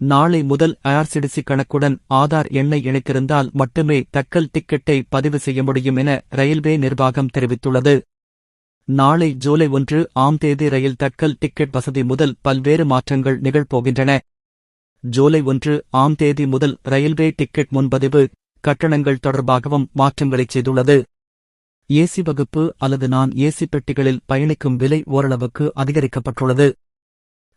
நாளை முதல் ஐஆர்சிடிசி கணக்குடன் ஆதார் எண்ணை இணைத்திருந்தால் மட்டுமே தக்கல் டிக்கெட்டை பதிவு செய்ய முடியும் என ரயில்வே நிர்வாகம் தெரிவித்துள்ளது. நாளை ஜூலை ஒன்று ஆம் தேதி ரயில் தக்கல் டிக்கெட் வசதி முதல் பல்வேறு மாற்றங்கள் நிகழ்போகின்றன. ஜூலை ஒன்று ஆம் தேதி முதல் ரயில்வே டிக்கெட் முன்பதிவு கட்டணங்கள் தொடர்பாகவும் மாற்றங்களைச் செய்துள்ளது. ஏசி வகுப்பு அல்லது நான் ஏசி பெட்டிகளில் பயணிக்கும் விலை ஓரளவுக்கு அதிகரிக்கப்பட்டுள்ளது.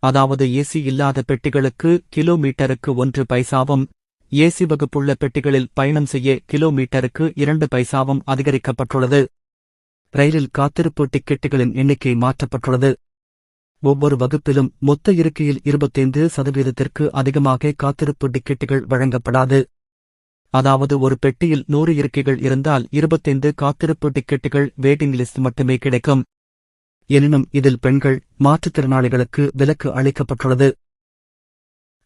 அதாவது ஏசி இல்லாத பெட்டிகளுக்கு கிலோமீட்டருக்கு ஒன்று பைசாவும் ஏசி வகுப்புள்ள பெட்டிகளில் பயணம் செய்ய கிலோமீட்டருக்கு இரண்டு பைசாவும் அதிகரிக்கப்பட்டுள்ளது. ரயிலில் காத்திருப்பு டிக்கெட்டுகளின் எண்ணிக்கை மாற்றப்பட்டுள்ளது. ஒவ்வொரு வகுப்பிலும் மொத்த இருக்கையில் இருபத்தைந்து சதவீதத்திற்கு அதிகமாக காத்திருப்பு டிக்கெட்டுகள் வழங்கப்படாது. அதாவது ஒரு பெட்டியில் நூறு இருக்கைகள் இருந்தால் இருபத்தைந்து காத்திருப்பு டிக்கெட்டுகள் வெயிட்டிங் லிஸ்ட் மட்டுமே கிடைக்கும். எனினும் இதில் பெண்கள் மாற்றுத்திறனாளிகளுக்கு விலக்கு அளிக்கப்பட்டுள்ளது.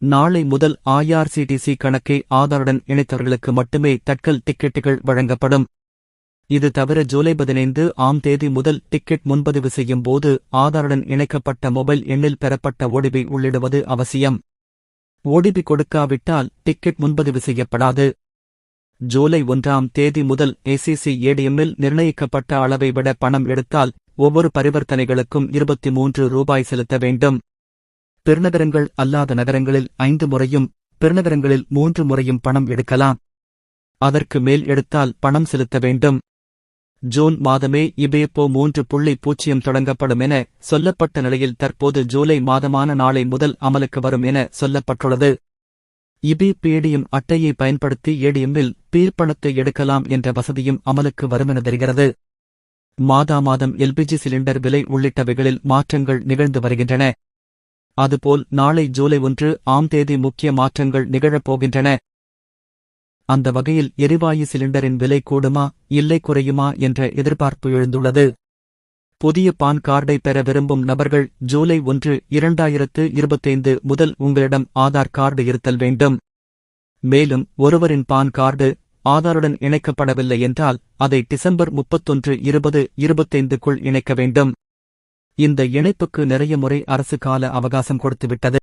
நாளை முதல் ஐஆர்சிடிசி கணக்கை ஆதாருடன் இணைத்தவர்களுக்கு மட்டுமே தட்கல் டிக்கெட்டுகள் வழங்கப்படும். இது தவிர ஜூலை பதினைந்து ஆம் தேதி முதல் டிக்கெட் முன்பதிவு செய்யும் போது ஆதாருடன் இணைக்கப்பட்ட மொபைல் எண்ணில் பெறப்பட்ட ஓடிபி உள்ளிடுவது அவசியம். ஓடிபி கொடுக்காவிட்டால் டிக்கெட் முன்பதிவு செய்யப்படாது. ஜூலை ஒன்றாம் தேதி முதல் ஏசிசி ஏடிஎம்மில் நிர்ணயிக்கப்பட்ட அளவை விட பணம் எடுத்தால் ஒவ்வொரு பரிவர்த்தனைகளுக்கும் இருபத்தி மூன்று ரூபாய் செலுத்த வேண்டும். பெருநகரங்கள் அல்லாத நகரங்களில் ஐந்து முறையும் பெருநகரங்களில் மூன்று முறையும் பணம் எடுக்கலாம். அதற்கு மேல் எடுத்தால் பணம் செலுத்த வேண்டும். ஜூன் மாதமே இபேப்போ மூன்று புள்ளி பூஜ்ஜியம் தொடங்கப்படும் என சொல்லப்பட்ட நிலையில் தற்போது ஜூலை மாதமான நாளை முதல் அமலுக்கு வரும் என சொல்லப்பட்டுள்ளது. இபே பேடிஎம் அட்டையை பயன்படுத்தி ஏடிஎம்மில் பீர்ப்பணத்தை எடுக்கலாம் என்ற வசதியும் அமலுக்கு வருமென தெரிகிறது. மாதா மாதம் எல்பிஜி சிலிண்டர் விலை உள்ளிட்டவைகளில் மாற்றங்கள் நிகழ்ந்து வருகின்றன. அதுபோல் நாளை ஜூலை ஒன்று ஆம் தேதி முக்கிய மாற்றங்கள் நிகழப்போகின்றன அந்த வகையில் எரிவாயு சிலிண்டரின் விலை கூடுமா இல்லை குறையுமா என்ற எதிர்பார்ப்பு எழுந்துள்ளது. புதிய பான் கார்டை பெற விரும்பும் நபர்கள் ஜூலை ஒன்று இரண்டாயிரத்து இருபத்தைந்து முதல் உங்களிடம் ஆதார் கார்டு இருத்தல் வேண்டும். மேலும் ஒருவரின் பான் கார்டு ஆதாருடன் இணைக்கப்படவில்லை என்றால் அதை டிசம்பர் முப்பத்தொன்று இருபது இருபத்தைந்துக்குள் இணைக்க வேண்டும். இந்த இணைப்புக்கு நிறைய முறை அரசு கால அவகாசம் கொடுத்துவிட்டது.